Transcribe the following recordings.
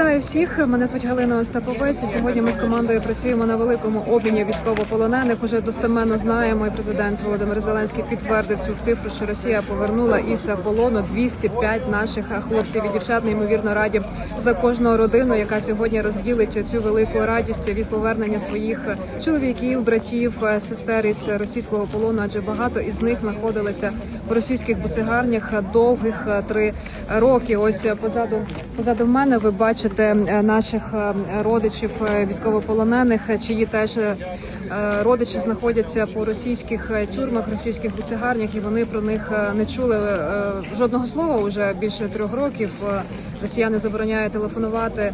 Вітаю всіх. Мене звуть Галина Остаповець. Сьогодні ми з командою працюємо на великому обміні військовополонених. Уже достеменно знаємо. І президент Володимир Зеленський підтвердив цю цифру, що Росія повернула із полону 205 наших хлопців і дівчат. Неймовірно раді за кожну родину, яка сьогодні розділить цю велику радість від повернення своїх чоловіків, братів, сестер із російського полону. Адже багато із них знаходилися в російських буцегарнях довгих три роки. Ось позаду позаду мене ви бачите е, наших е, родичів е, військовополонених, чиї теж родичі знаходяться по російських тюрмах, російських буцегарнях, і вони про них не чули жодного слова вже більше трьох років. Росіяни забороняють телефонувати.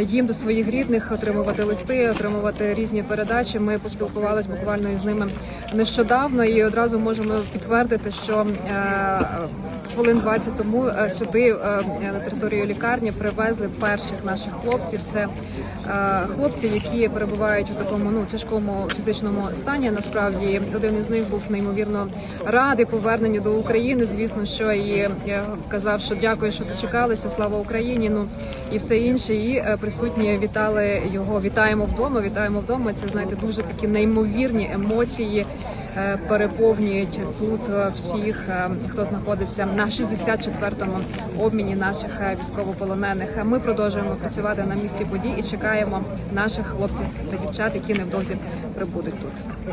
Їм до своїх рідних отримувати листи, отримувати різні передачі. Ми поспілкувалися буквально із ними нещодавно, і одразу можемо підтвердити, що е, хвилин 20 тому е, сюди е, на територію лікарні привезли перших наших хлопців. Це хлопці, які перебувають у такому ну тяжкому фізичному стані. Насправді один із них був неймовірно радий поверненню до України. Звісно, що і казав, що дякую, що дочекалися. Слава Україні! Ну і все інше. І присутні вітали його. Вітаємо вдома. Вітаємо вдома. Це знаєте дуже такі неймовірні емоції переповнюють тут е, всіх, е, хто знаходиться на 64-му обміні наших е, військовополонених. Ми продовжуємо працювати на місці подій і чекаємо наших хлопців та дівчат, які невдовзі прибудуть тут.